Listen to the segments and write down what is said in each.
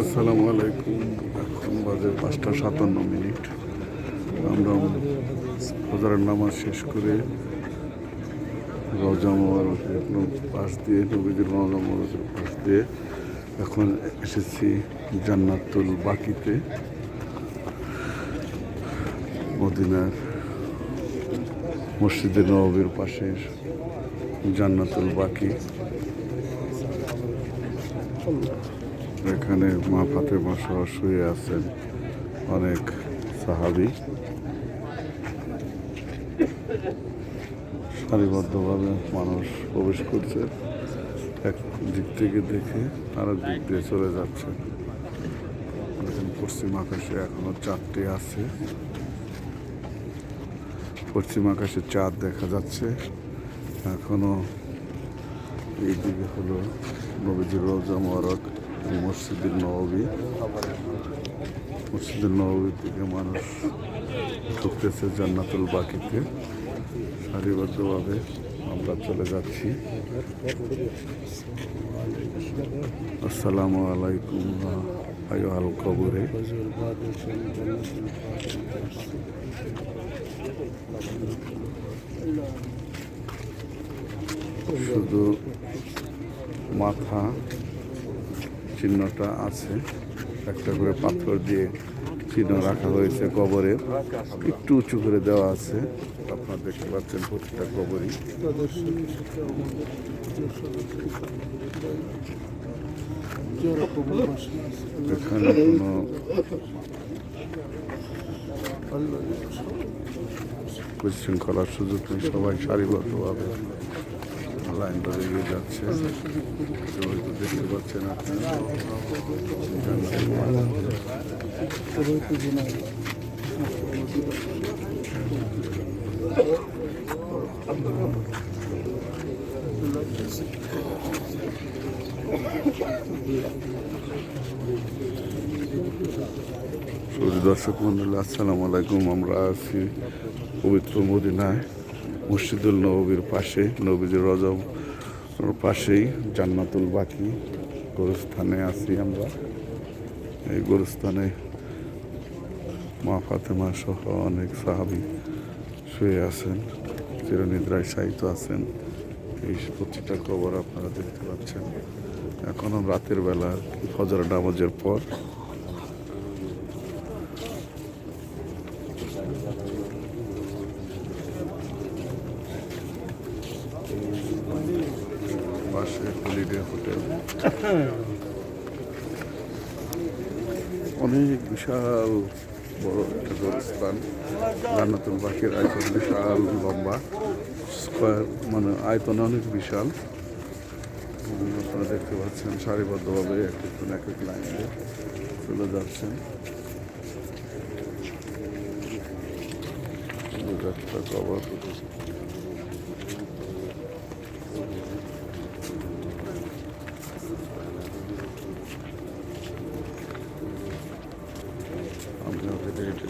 আসসালামু আলাইকুম। এখন বাজে পাঁচটা সাতান্ন মিনিট। আমরা ফজরের নামাজ শেষ করে রওজা মোবারকের পাশ দিয়ে নবীদের রওজা মোবারকের পাশ দিয়ে এখন এসেছি জান্নাতুল বাকিতে, মদিনার মসজিদের নবীর পাশে জান্নাতুল বাকি। এখানে মা ফাতেমা সহ শুয়ে আছেন অনেক সাহাবি। সারিবদ্ধভাবে মানুষ প্রবেশ করছে। এক দিক থেকে দেখে আরেক দিক দিয়ে চলে যাচ্ছে। পশ্চিম আকাশে এখনও চারটে আছে। পশ্চিম আকাশে চাঁদ দেখা যাচ্ছে। এখনও এইদিকে হলো নবীজির রোজা মোবারক মসজিদের নবী মসজিদের নবীর দিকে মানুষ ঢুকতেছে জান্নাতুল বাকিতে। সারিবদ্ধভাবে আমরা চলে যাচ্ছি। আসসালামু আলাইকুম আল কবরে। শুধু মাথা চিহ্নটা আছে। একটা করে পাথর দিয়ে চিহ্ন রাখা হয়েছে কবরে। একটু উঁচু করে দেওয়া আছে। আপনারা দেখতে পাচ্ছেন প্রতিটা কবরই। এখানে কোনো বিশৃঙ্খলার সুযোগ নেই। সবাই সারিবদ্ধভাবে লাইন ধরে এগিয়ে যাচ্ছে। সবাই তো দেখতে পাচ্ছেন দর্শক মন্ডলী, আসসালামু আলাইকুম। আমরা আছি পবিত্র মদিনায়। মসজিদুল নবীর পাশে নবীজির রজব পাশেই জান্নাতুল বাকি গোরস্থানে আছি আমরা। এই গোরস্থানে মা ফাতেমা সহ অনেক সাহাবি শুয়ে আছেন, চিরনিদ্রায় শায়িত আছেন। এই প্রতিটা খবর আপনারা দেখতে পাচ্ছেন। এখনও রাতের বেলা ফজর নামাজের পর পাশে হলিডে হোটেল। অনেক বিশাল বড় একটা গোরস্থান। জান্নাতুল পাখির আয়তন বিশাল লম্বা। স্কোয়ার মানে আয়তন অনেক বিশাল। আপনারা দেখতে পাচ্ছেন, সারিবদ্ধভাবে এক একজন এক এক লাইন চলে যাচ্ছেন। আমরা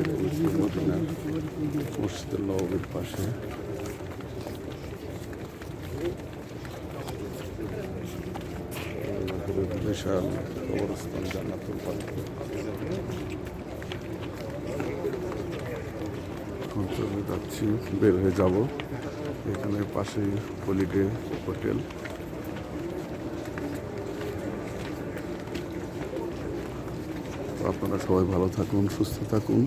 পাখিদের মদিনা মসজিদুল নবীর পাশে। বিশাল কবরস্থান জান্নাতুল এখন চলে যাচ্ছি, বের হয়ে যাব। এখানে পাশেই হলিডে হোটেল। আপনারা সবাই ভালো থাকুন, সুস্থ থাকুন।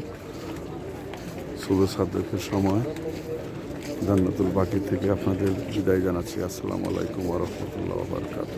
শুভ সাদ্দেকের সময়। জান্নাতুল বাকি থেকে আপনাদের বিদায় জানাচ্ছি। আসসালামু আলাইকুম ওরহমতুল্লাহ বারকাত